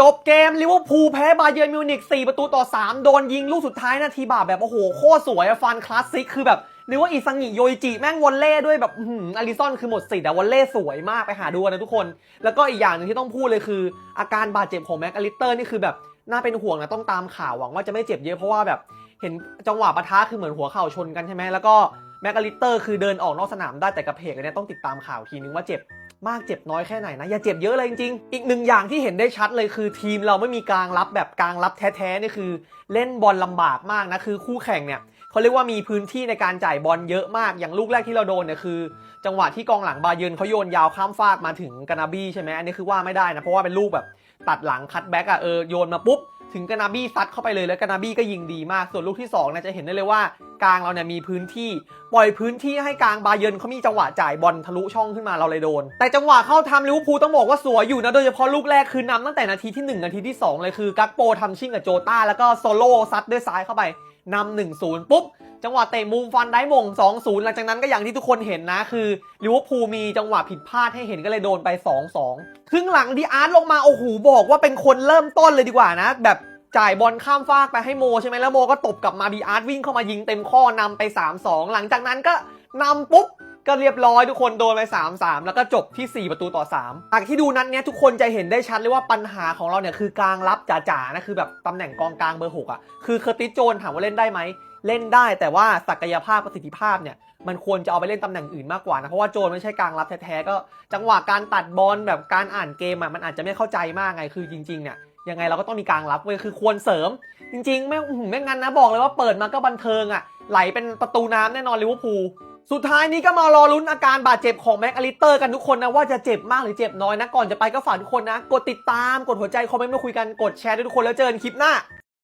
จบเกมลิเวอร์พูลแพ้บาเยิร์นมิวนิก4ประตูต่อ 3 โดนยิงลูกสุดท้ายนาทีบาปแบบ โอ้โห โคตรสวยอะฟันคลาสสิกคือแบบนึกว่าอิซังิโยอิจิแม่งวอลเล่ด้วยแบบอื้อหืออาริซอนคือหมดสิทธิ์อะวอลเล่สวยมากไปหาดูนะทุกคน แล้วก็อีกอย่างหนึ่งที่ต้องพูดเลยคือ อาการบาดเจ็บของแม็กอลิเตอร์นี่คือแบบน่าเป็นห่วงนะต้องตามข่าวหวังว่าจะไม่เจ็บเยอะเพราะว่าแบบเห็นจังหวะปะทะคือเหมือนหัวเข่าชนกันใช่ไหมแล้วก็ แม็กอลิเตอร์คือเดินออกนอกสนามได้แต่กระเพกเนี้ยต้องติดตามข่าวทีนึงว่าเจ็บมากเจ็บน้อยแค่ไหนนะ อย่าเจ็บเยอะเลยจริงๆ อีกหนึ่งอย่างที่เห็นได้ชัดเลยคือทีมเราไม่มีกลางรับแบบกลางรับแท้ๆนี่คือ เล่นบอลลำบากมากนะคือคู่แข่งเนี่ยเขาเรียกว่ามีพื้นที่ในการจ่ายบอลเยอะมากอย่างลูกแรกที่เราโดนเนี่ยคือ จังหวะที่กองหลังบาเยินเขาโยนยาวข้ามฟากมาถึงกานาบี้ใช่ไหมอันนี้คือว่าไม่ได้นะเพราะว่าเป็นลูกแบบตัดหลังคัตแบ็กอะเออโยนมาปุ๊บ ถึงกานาบี้ซัดเข้าไปเลยแล้วกานาบี้ก็ยิงดีมาก ส่วนลูกที่2เนี่ยจะเห็นได้เลยว่ากลางเราเนี่ยมีพื้นที่ ปล่อยพื้นที่ให้กลางบาเยินเขามีจังหวะจ่ายบอลทะลุช่องขึ้นมาเราเลยโดน แต่จังหวะเข้าทำลิเวอร์พูลต้องบอกว่าสวยอยู่นะ โดยเฉพาะลูกแรกคือนำตั้งแต่นาทีที่ 1 นาทีที่ 2 เลยคือกักโปทำชิ่งกับโจต้าแล้วก็โซโล่ซัดด้วยซ้ายเข้าไปนำ1-0ปุ๊บ จังหวะเตะมุมฟันได้มง2-0หลังจากนั้นก็อย่างที่ทุกคนเห็นนะ คือลิเวอร์พูลมีจังหวะผิดพลาดให้เห็นก็เลยโดนไป 2-2 ครึ่งหลังดีอาร์ตลงมา โอ้โห บอกว่าเป็นคนเริ่มต้นเลยดีกว่านะ แบบ จ่ายบอลข้ามฟากไปให้โมใช่ไหมแล้วโมก็ตบกลับมาดีอาร์ตวิ่งเข้ามายิงเต็มข้อนำไป 3-2 หลังจากนั้นก็นำปุ๊บก็เรียบร้อยทุกคนโดนไป 3-3 แล้วก็จบที่ 4 ประตูต่อ3จากที่ดูนัดเนี้ยทุกคนจะเห็นได้ชัดเลยว่าปัญหาของเราเนี่ยคือกลางรับจ๋าๆนะคือแบบตำแหน่งกองกลางเบอร์ 6อะคือเคอร์ติสโจนถามว่าเล่นได้ไหมเล่นได้แต่ว่าศักยภาพประสิทธิภาพเนี่ยมันควรจะเอาไปเล่นตำแหน่งอื่นมากกว่านะเพราะว่าโจนไม่ใช่กลางรับแท้ๆก็ จังหวะการตัดบอลแบบการอ่านเกมอะมันอาจจะไม่เข้าใจมากไงคือจริงๆเนี่ย ยังไงเราก็ต้องมีกลางรับเว้ยคือควรเสริม จริงๆ ไม่ไม่งั้นนะบอกเลยว่าเปิดมาก็บันเทิงอะ ไหลเป็นประตูน้ำแน่นอนลิเวอร์พูลสุดท้ายนี้ก็มารอลุ้นอาการบาดเจ็บของแม็กอลิเตอร์กันทุกคนนะ ว่าจะเจ็บมากหรือเจ็บน้อยนะ ก่อนจะไปก็ฝากทุกคนนะ กดติดตามกดหัวใจคอมเมนต์มาคุยกันกดแชร์ด้วยทุกคนแล้วเจอกันคลิปหน้า